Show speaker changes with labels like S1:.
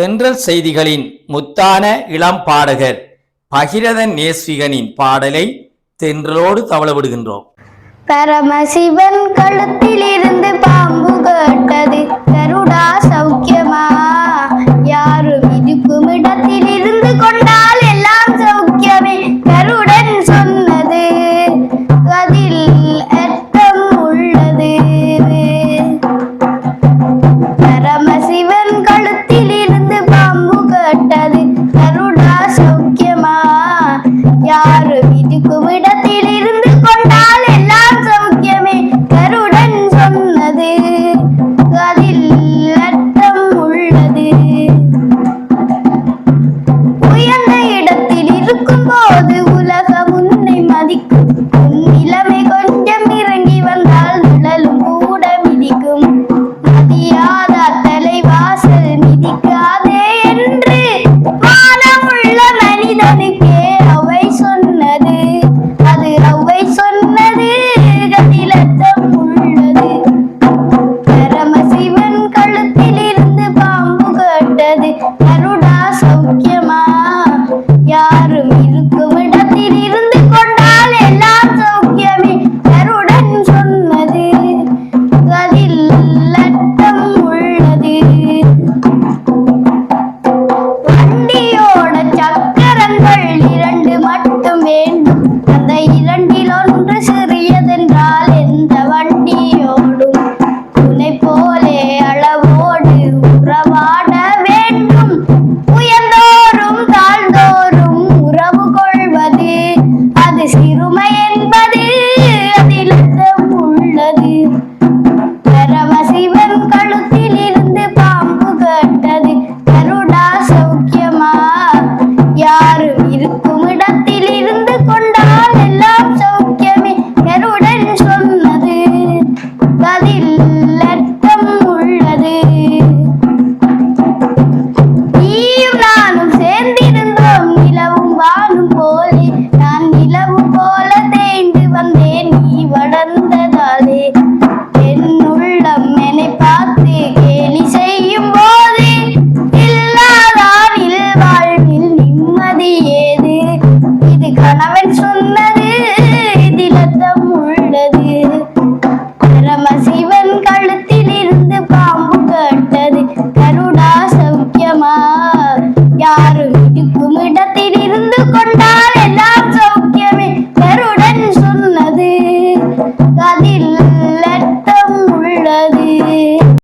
S1: தென்றல் செய்திகளின் முத்தான இளம் பாடகர் பகிரதன் நேஸ்விகனின் பாடலை தென்றலோடு தவளவிடுகின்றோம்
S2: பரமசிவன் கழுத்திலே கணவன் சொன்னது திலத்தம் உள்ளது. பரமசிவன் கழுத்தில் இருந்து பாம்பு கட்டது. கருடா சௌக்கியமா? யார்